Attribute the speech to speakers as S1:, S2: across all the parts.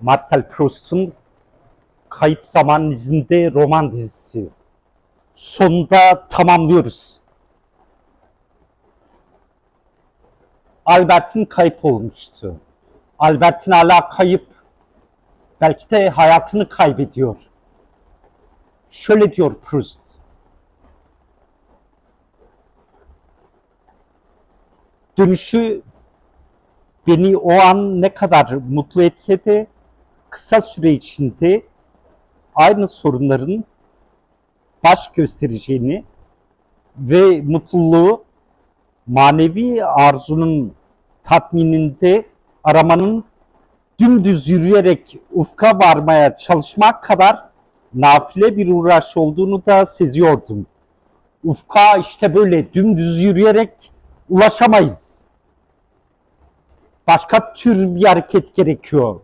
S1: Marcel Proust'un Kayıp Zaman izinde roman dizisi. Sonunda tamamlıyoruz. Albert'in kayıp olmuştu. Albert'in hala kayıp. Belki de hayatını kaybediyor. Şöyle diyor Proust. Dönüşü beni o an ne kadar mutlu etse de kısa süre içinde aynı sorunların baş göstereceğini ve mutluluğu manevi arzunun tatmininde aramanın dümdüz yürüyerek ufka varmaya çalışmak kadar nafile bir uğraş olduğunu da seziyordum. Ufka işte böyle dümdüz yürüyerek ulaşamayız. Başka tür bir hareket gerekiyor.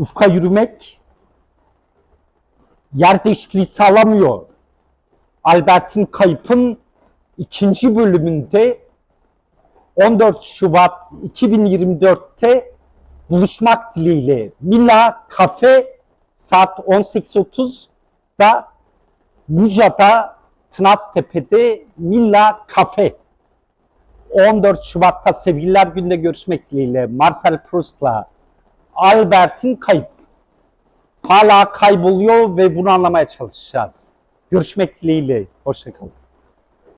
S1: Ufka yürümek yer değişikliği sağlamıyor. Albert'in Kayıp'ın ikinci bölümünde 14 Şubat 2024'te buluşmak dileğiyle. Mila Kafe saat 18.30'da Buca'da Tınaztepe'de Milla Kafe 14 Şubat'ta Sevgililer Günü'nde görüşmek dileğiyle. Marcel Proust'la Albert'in kayıp. Hala kayboluyor ve bunu anlamaya çalışacağız. Görüşmek dileğiyle. Hoşçakalın.